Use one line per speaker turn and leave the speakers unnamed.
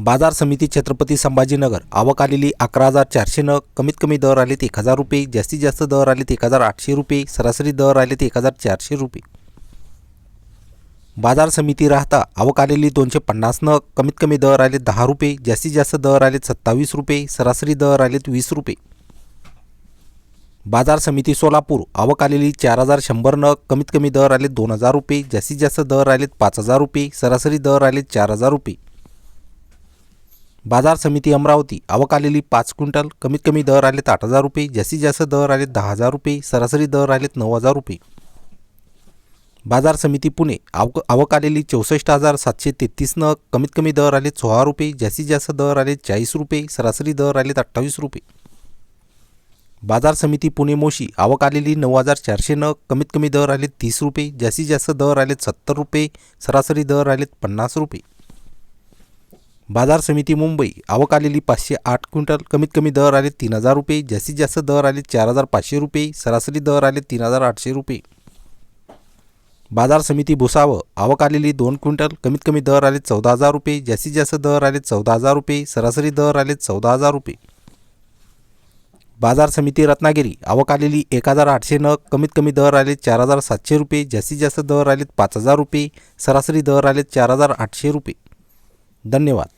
बाजार समिती छत्रपती संभाजीनगर. आवक आलेली अकरा हजार चारशे नग. कमीत कमी दर आलेत एक हजार रुपये. जास्तीत जास्त दर आलेत एक हजार आठशे रुपये. सरासरी दर आलेत एक हजार चारशे रुपये. बाजार समिती राहता आवक आलेली दोनशे पन्नास नग. कमीत कमी दर आले दहा रुपये. जास्तीत जास्त दर आलेत सत्तावीस रुपये. सरासरी दर आलेत वीस रुपये. बाजार समिती सोलापूर. आवक आलेली चार हजार शंभर नग. कमीत कमी दर आलेत दोन हजार रुपये. जास्तीत जास्त दर आलेत पाच हजार रुपये. सरासरी दर आलेत चार हजार रुपये. बाजार समिती अमरावती आवक आलेली पाच क्विंटल कमीत कमी दर आलेत आठ हजार रुपये जास्तीत जास्त दर आलेत दहा हजार रुपये सरासरी दर आलेत नऊ हजार रुपये. बाजार समिती पुणे आवक आवक आलेली चौसष्ट हजार सातशे तेहतीस नग कमीत कमी दर आले सोळा रुपये जास्तीत जास्त दर आले चाळीस रुपये सरासरी दर आलेत अठ्ठावीस रुपये. बाजार समिती पुणे मोशी आवक आलेली नऊ हजार चारशे नग कमीत कमी दर आले तीस रुपये जास्तीत जास्त दर आलेत सत्तर रुपये सरासरी दर आलेत पन्नास रुपये. बाजार समिती मुंबई आवक आलेली पाचशे आठ क्विंटल कमीत कमी दर आले तीन हजार रुपये जास्तीत जास्त दर आले चार हजार पाचशे रुपये सरासरी दर आले तीन हजार आठशे रुपये. बाजार समिती भुसावळ आवक आलेली दोन क्विंटल कमीत कमी दर आले चौदा हजार रुपये जास्तीत जास्त दर आले चौदा हजार रुपये सरासरी दर आले चौदा हजार रुपये. बाजार समिती रत्नागिरी आवक आलेली एक हजार आठशे नग कमीत कमी दर आले चार हजार सातशे रुपये जास्तीत जास्त दर आलेत पाच हजार रुपये सरासरी दर आलेत चार हजार आठशे रुपये. धन्यवाद.